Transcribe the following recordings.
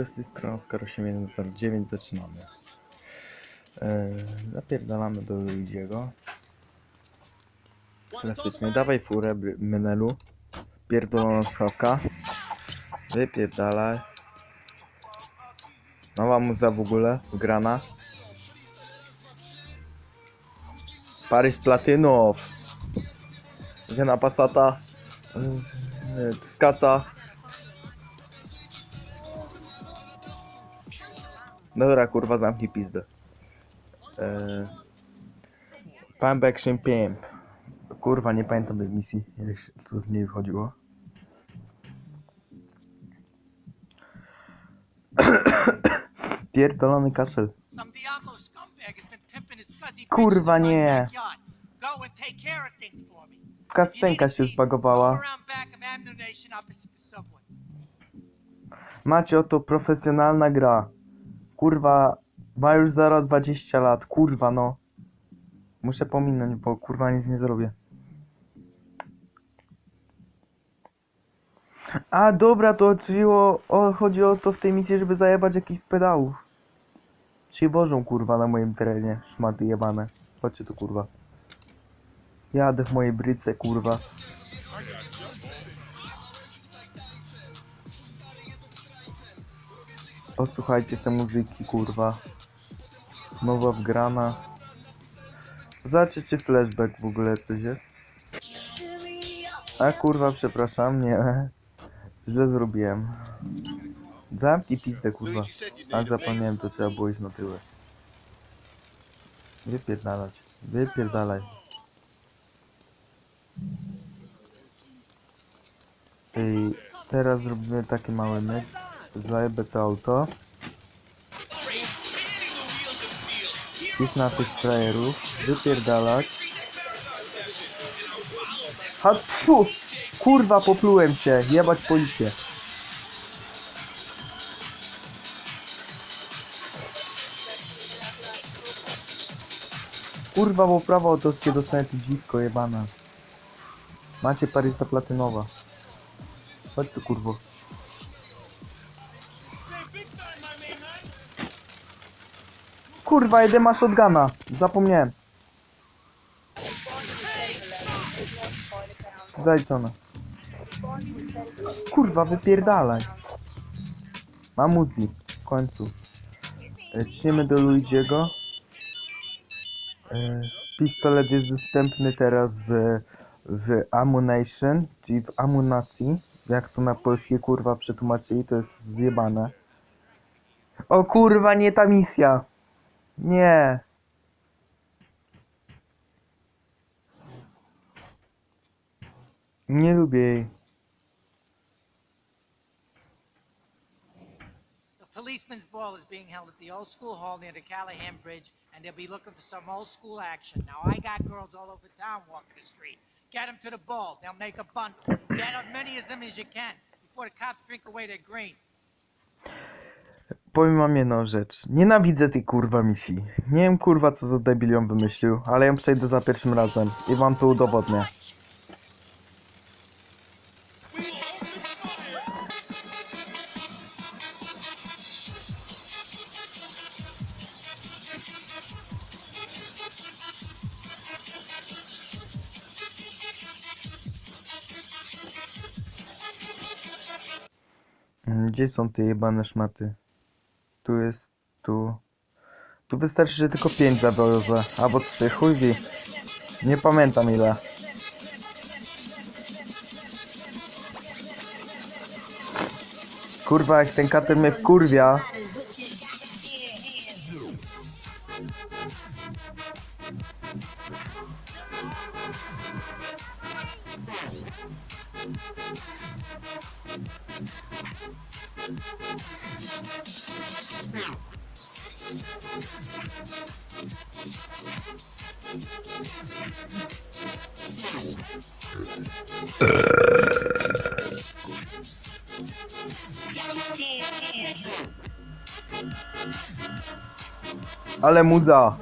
dobry, z tej strony Oskar 8109, zaczynamy. Eee, zapierdalamy do Luigiego. Klasycznie, dawaj furę Menelu. Pierdolona schawka. Wypierdalaj. Nowa muza w ogóle, grana. Paris Platynow. Gena Passata. Skata. Dobra, kurwa, zamknij pizdę. Eee, Pump Action Pimp. Kurwa, nie pamiętam tej misji, co z niej wychodziło. Pierdolony kaszel. Kurwa, nie. Kascenka się Go zbagowała. Macie oto profesjonalna gra. Kurwa, ma już zaraz 20 lat. Kurwa, no. Muszę pominąć, bo kurwa nic nie zrobię. A dobra, to chodziło, o, chodzi o to w tej misji, żeby zajebać jakichś pedałów. Się wożą kurwa na moim terenie, szmaty jebane. Chodźcie tu kurwa. Jadę w mojej bryce kurwa. Posłuchajcie se muzyki kurwa. Nowa wgrana. Zobaczcie czy flashback w ogóle coś jest. A kurwa, przepraszam, nie. Źle zrobiłem. Zamknij pizdę, kurwa. Tak zapomniałem, to trzeba było iść na tyłek. Wypierdalać. Wypierdalaj. I teraz zrobimy taki mały myk. Zajebę to auto. Idź na tych frajerów. Wypierdalać. Ha, tfu! Kurwa, poplułem się. Jebać policję. Kurwa, bo prawo autorskie dostanę tu dziwko jebana. Macie Parysa Platynowa. Chodź tu kurwo. Kurwa, jedę ma shotguna. Zapomniałem. Zajczona. Kurwa, wypierdalaj. Mam Uzi. W końcu. E, Ciśniemy do Luigiego. E, Pistolet jest dostępny teraz w Ammunition, czyli w amunacji. Jak to na polskie kurwa przetłumaczyli, to jest zjebane. O kurwa, nie ta misja. Nie. Nie lubię jej. The policeman's ball is being held at the old school hall near the Callahan Bridge, and they'll be looking for some old school action. Now, I got girls all over town walking the street. Get them to the ball. They'll make a bundle. Get as many of them as you can before the cops drink away their green. Powiem wam jedną rzecz. Nienawidzę tej kurwa misji. Nie wiem kurwa co za debil ją wymyślił, ale ją przejdę za pierwszym razem i wam to udowodnię. Mm, Gdzie są te jebane szmaty? Tu jest, tu. Tu wystarczy, że tylko 5 zawiozę, albo 3, chuj wie. Nie pamiętam ile. Kurwa, jak ten kater mnie wkurwia. Ale muza.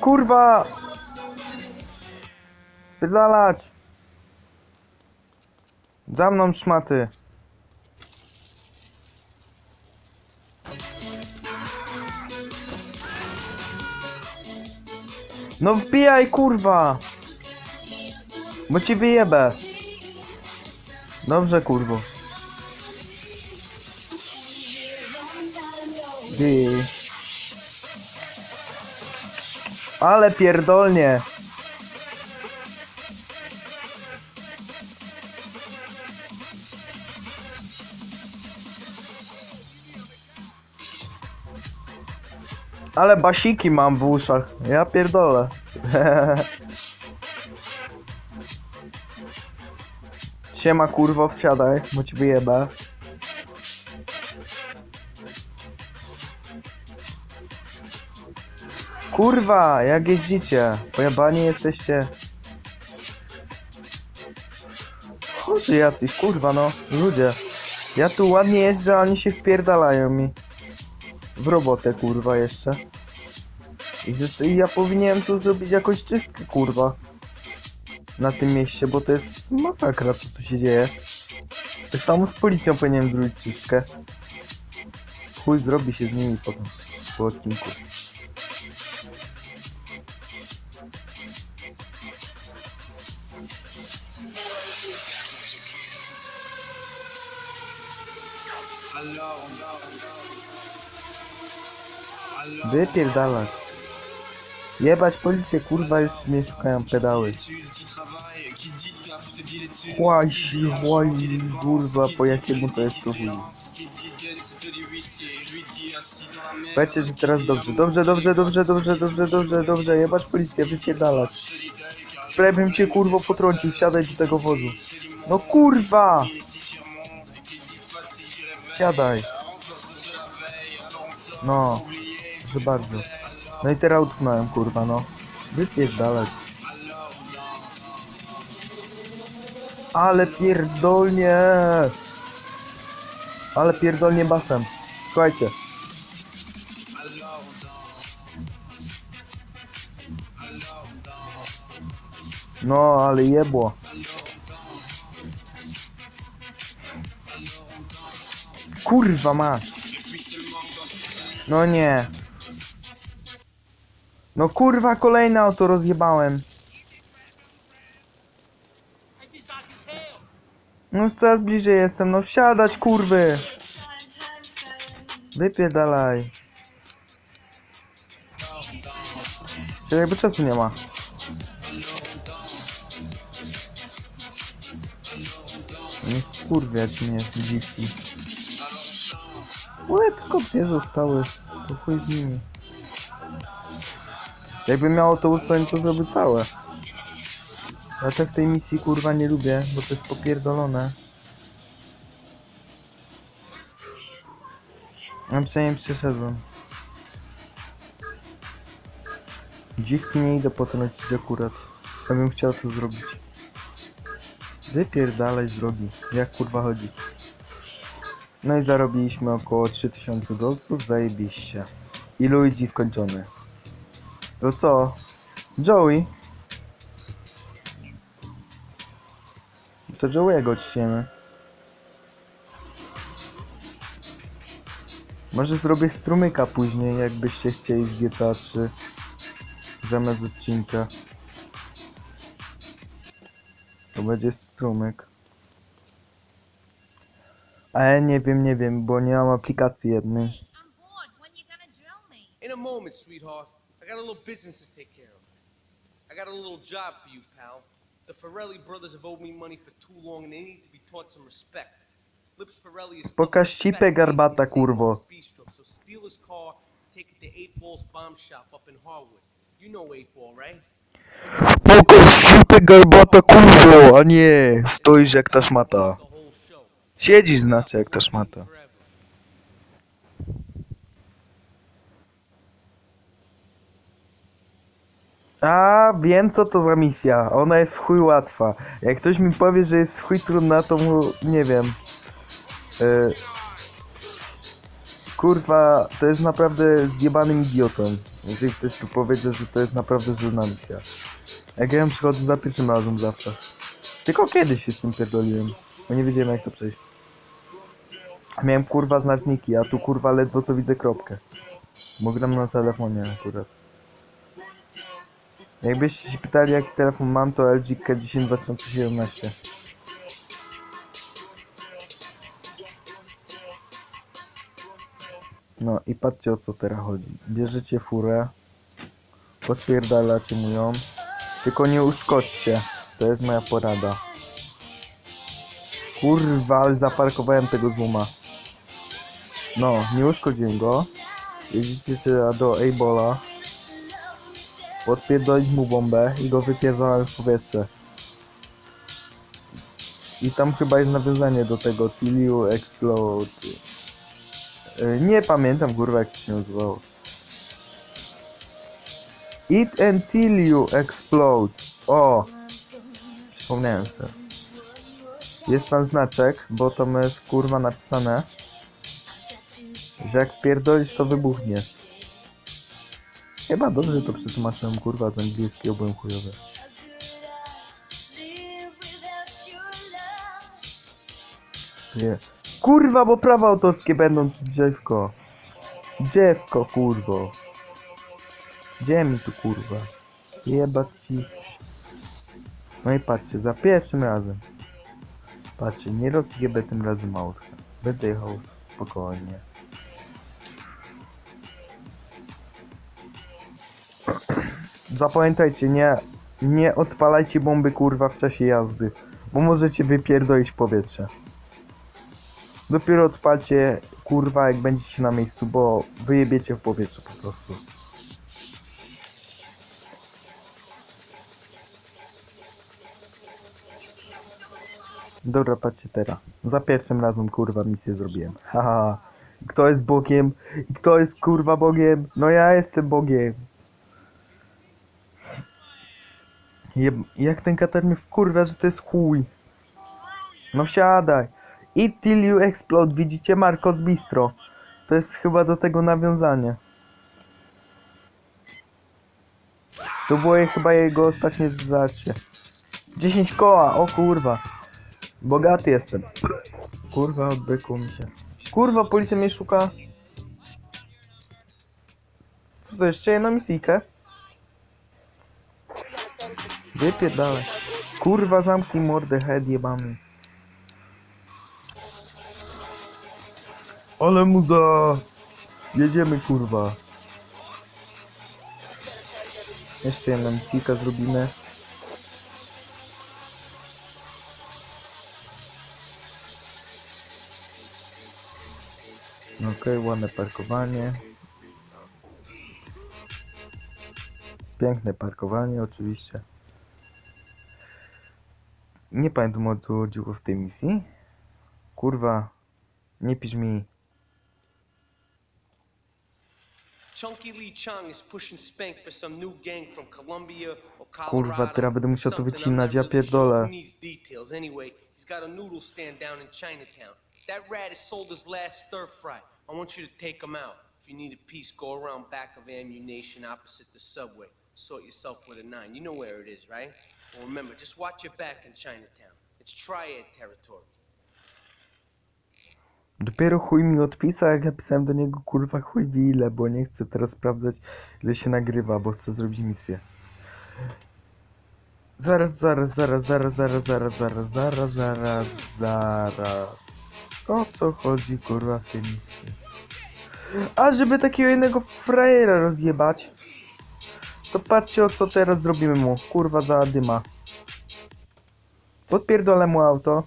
Kurwa! Wydalać! Za mną szmaty. No wbijaj kurwa! Bo ci wyjebę. Dobrze kurwo. Bij. Ale pierdolnie. Ale basiki mam w uszach. Ja pierdolę. Siema kurwo, wsiadaj, bo ci wyjebę. Kurwa, jak jeździcie? Pojebani jesteście. Chorzy jacyś, kurwa no, ludzie. Ja tu ładnie jeżdżę, a oni się wpierdalają mi. W robotę, kurwa, jeszcze. I ja powinienem tu zrobić jakąś czystkę, kurwa. Na tym mieście, bo to jest masakra, co tu się dzieje. Tak samo z policją powinienem zrobić czystkę. Chuj zrobi się z nimi potem, po odcinku. Wypierdalać. Jebać policję, kurwa, już mnie szukają pedały. Chłasi, chłasi, kurwa, po jakiemu to jest to chuj. Że teraz dobrze, dobrze, dobrze, dobrze, dobrze, dobrze, dobrze, dobrze, jebać policję, wypierdalać. Prawie cię, kurwo, potrącił, siadaj do tego wozu. No kurwa! Siadaj. No, proszę bardzo. No i teraz utknąłem, kurwa, no. Wypierdalać. Ale pierdolnie! Ale pierdolnie basem. Słuchajcie. No, ale jebło. Kurwa ma. No nie. No kurwa, kolejne auto rozjebałem. No już coraz bliżej jestem, no wsiadać kurwy. Wypierdalaj. Czyli jakby czasu nie ma. Nie kurwiać mnie, dziwki. Łebko nie zostały. To chuj z nimi. Jakby miało to ustawić, to zrobię całe. Ja tak tej misji kurwa nie lubię, bo to jest popierdolone. Ja przynajmniej przeszedłem. Dziwki nie idę potrącić akurat. Ja bym chciał to zrobić. Wypierdalaj z drogi. Jak kurwa chodzi. No i zarobiliśmy około 3000 dolców, zajebiście. I Luigi skończony. To co? Joey? To Joey'ego ciśniemy. Może zrobię strumyka później, jakbyście chcieli z GTA 3. Zamiast odcinka. To będzie strumyk. Ale nie wiem, nie wiem, bo nie mam aplikacji jednej. I'm bored. When you gonna drill me? In a moment, sweetheart. I got a little business to take care of. I got a little job for you, pal. The Ferrelli brothers have owed me money for too long and they need to be taught some respect. Lips Ferrelli is Pokaż cipę, garbata, kurwo. Bistro, So steal his car, take it to 8 Ball's bomb shop up in Harwood. You know 8 Ball, right? Pokaż cipę garbata kurwo, a nie stoisz jak ta szmata. Siedzisz znaczy jak ta szmata. A, wiem co to za misja. Ona jest w chuj łatwa. Jak ktoś mi powie, że jest w chuj trudna, to mu nie wiem. Y, kurwa, to jest naprawdę zjebanym idiotą. Jeżeli ktoś tu powiedział, że to jest naprawdę trudna misja. Jak ja ją przychodzę za pierwszym razem zawsze. Tylko kiedyś się z tym pierdoliłem. Bo nie wiedziałem jak to przejść. Miałem kurwa znaczniki, a tu kurwa ledwo co widzę kropkę. Bo gram na telefonie akurat. Jakbyście się pytali jaki telefon mam, to LG K10 2017. No i patrzcie o co teraz chodzi. Bierzecie furę, podpierdalacie mu ją, tylko nie uszkodźcie. To jest moja porada. Kurwa, ale zaparkowałem tego złoma. No, nie uszkodziłem go. Jedziecie do Ebola. Podpierdolić mu bombę i go wypierdolałem w powietrze. I tam chyba jest nawiązanie do tego Till You Explode. Y, Nie pamiętam kurwa jak to się nazywało. Eat until you explode. O! Przypomniałem sobie. Jest tam znaczek, bo tam jest kurwa napisane, że jak pierdolisz to wybuchnie. Chyba dobrze to przetłumaczyłem kurwa z angielskiego, byłem chujowy. Nie. Kurwa, bo prawa autorskie będą dziewko. Dziewko, kurwo. Gdzie mi tu kurwa? Jebać ci. No i patrzcie, za pierwszym razem. Patrzcie, nie rozjebę tym razem autka. Będę jechał spokojnie. Zapamiętajcie, nie, nie odpalajcie bomby kurwa w czasie jazdy, bo możecie wypierdolić powietrze. Dopiero odpalcie kurwa jak będziecie na miejscu, bo wyjebiecie w powietrze po prostu. Dobra, patrzcie teraz. Za pierwszym razem kurwa misję zrobiłem. Haha. Kto jest Bogiem? I kto jest kurwa Bogiem? No ja jestem Bogiem. Jeb... Jak ten katar mnie wkurwia, że to jest chuj. No wsiadaj. Eat till you explode. Widzicie Marcos Bistro. To jest chyba do tego nawiązanie. To było je- chyba jego ostatnie zdarcie. 10 koła, o kurwa. Bogaty jestem. Kurwa, odbykło mi się. Kurwa, policja mnie szuka. Co to jeszcze jedną misyjkę? Wypierdalaj. Kurwa, zamknij mordę, head jebany. Ale muza! Jedziemy, kurwa. Jeszcze jedną misyjkę zrobimy. Okej, ładne parkowanie. Piękne parkowanie, oczywiście. Nie pamiętam o co chodziło w tej misji. Kurwa, nie pisz mi. Chunky Lee Chung is pushing Spank for some new gang from Colombia or Colorado. Kurwa, teraz będę musiał to wycinać, ja pierdolę. Anyway, he's got a noodle stand down in Chinatown. That rat has sold his last stir fry. I want you to take him out. If you need a piece, go around back of ammunition opposite the subway. Sort yourself with a nine. You know where it is, right? Well, remember, just watch your back in Chinatown. It's triad territory. Dopiero chuj mi odpisał, jak ja pisałem do niego kurwa chuj wie ile, bo nie chcę teraz sprawdzać ile się nagrywa, bo chcę zrobić misję. Zaraz, zaraz, zaraz, zaraz, zaraz, zaraz, zaraz, zaraz, zaraz, zaraz. O co chodzi kurwa w tej misji? A żeby takiego jednego frajera rozjebać, to patrzcie o co teraz zrobimy mu. Kurwa za dyma. Podpierdolę mu auto.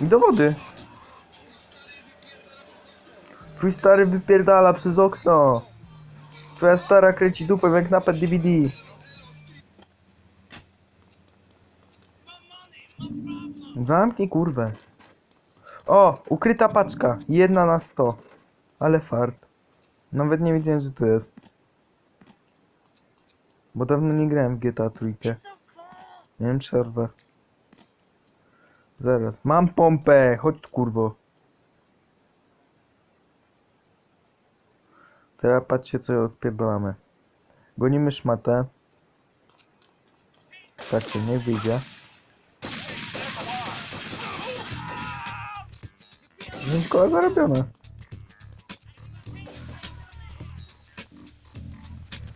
I do wody. Twój stary wypierdala przez okno. Twoja stara kręci dupę jak napęd DVD. Zamknij kurwę. O, ukryta paczka. Jedna na sto. Ale fart. Nawet nie wiedziałem, że to jest. Bo dawno nie grałem w GTA trójkę. Miałem przerwę. Zaraz. Mam pompę! Chodź tu, kurwo. Teraz patrzcie co odpierdolamy. Gonimy szmatę. Patrzcie, niech wyjdzie. No i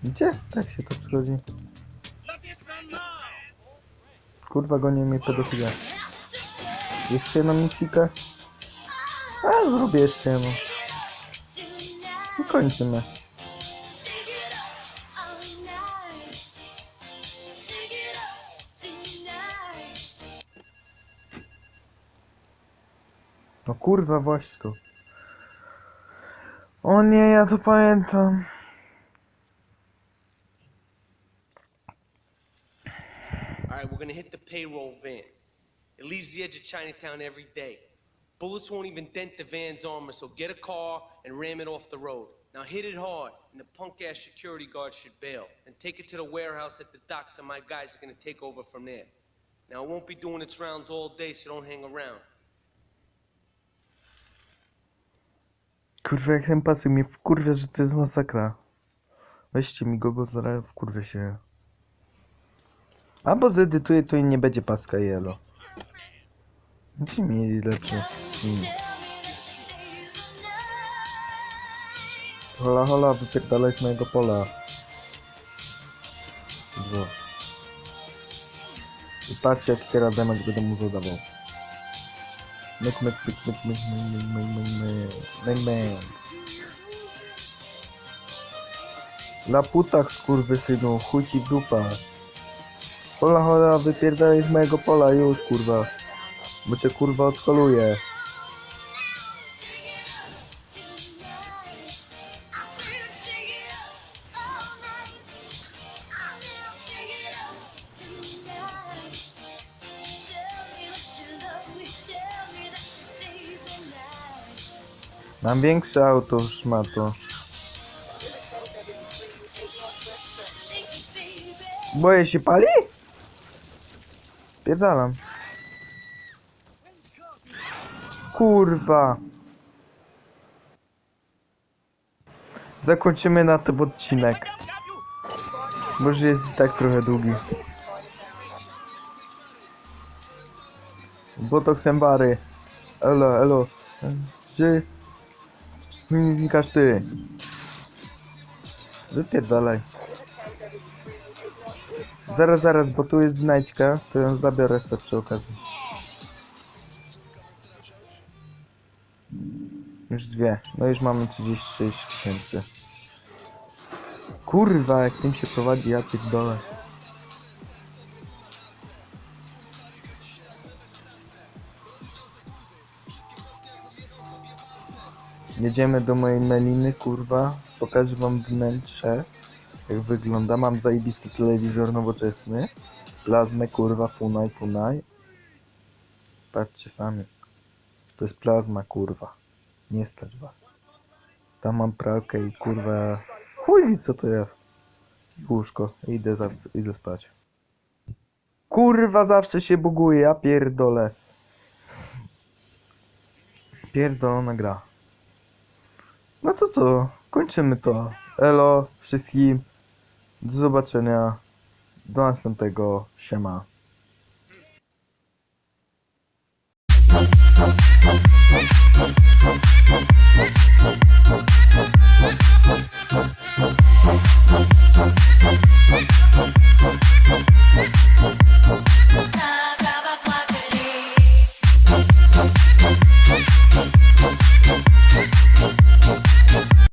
Gdzie? Tak się to przychodzi. Kurwa goni mnie pedofilia. Jeszcze jedną misję. A, zrobię jeszcze jedną. I kończymy. No kurwa, właśnie tu. O nie, ja to pamiętam. Payroll van. It leaves the edge of Chinatown every day. Bullets won't even dent the van's armor, so get a car and ram it off the road. Now hit it hard, and the punk ass security guard should bail. And take it to the warehouse at the docks, and my guys are gonna take over from there. Now it won't be doing its rounds all day, so don't hang around. Kurwa, jak ten pasy mnie masakra. Weźcie mi go, bo zaraz wkurwę się. Albo zedytuję to i nie będzie paska jelo. Gdzie mieli lepsze? Hmm. Hola, hola, wypierdalaj z mojego pola. Dwo. I patrzcie, jak teraz damage będę mu zadawał. Myk, myk, myk, myk, myk, myk, myk, myk, myk, myk, bang. La putach, skurwysynu, chuj ci dupa. Hola, hola, wypierdalaj z mojego pola już, kurwa. Bo cię, kurwa, odkoluję. Mam większe auto, szmato. Boję się pali? Spierdalam. Kurwa. Zakończymy na tym odcinek. Może jest i tak trochę długi. Botoksem bary. Elo, elo. Gdzie? Znikasz ty. Wypierdalaj. Zaraz, zaraz, bo tu jest znajdźka, to ją zabiorę sobie przy okazji. Już dwie. No już mamy 36 tysięcy. Kurwa, jak tym się prowadzi, ja dole. Jedziemy do mojej meliny, kurwa. Pokażę wam wnętrze. Jak wygląda. Mam zajebisty telewizor nowoczesny. Plazmę, kurwa, funaj, funaj. Patrzcie sami. To jest plazma, kurwa. Nie stać was. Tam mam pralkę i kurwa... Chuj co to jest. Łóżko. Idę, za... Idę spać. Kurwa, zawsze się buguje, ja pierdolę. Pierdolona gra. No to co? Kończymy to. Elo wszystkim. Do zobaczenia. Do następnego. Siema. Plug, plug.